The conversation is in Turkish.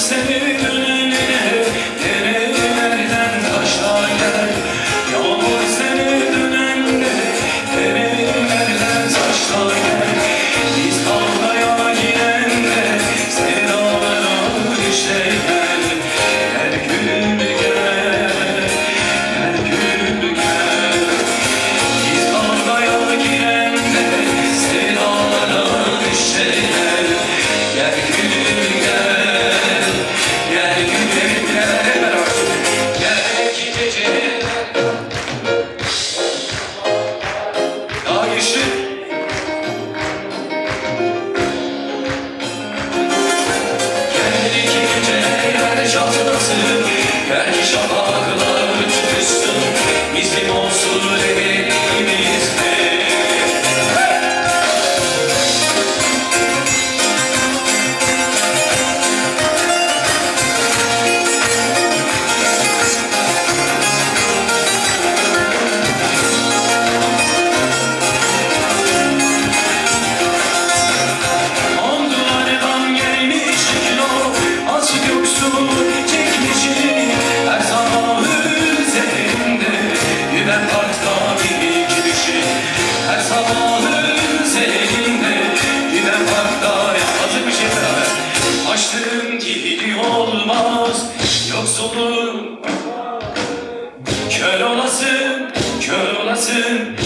seni to the Kör olasın, kör olasın.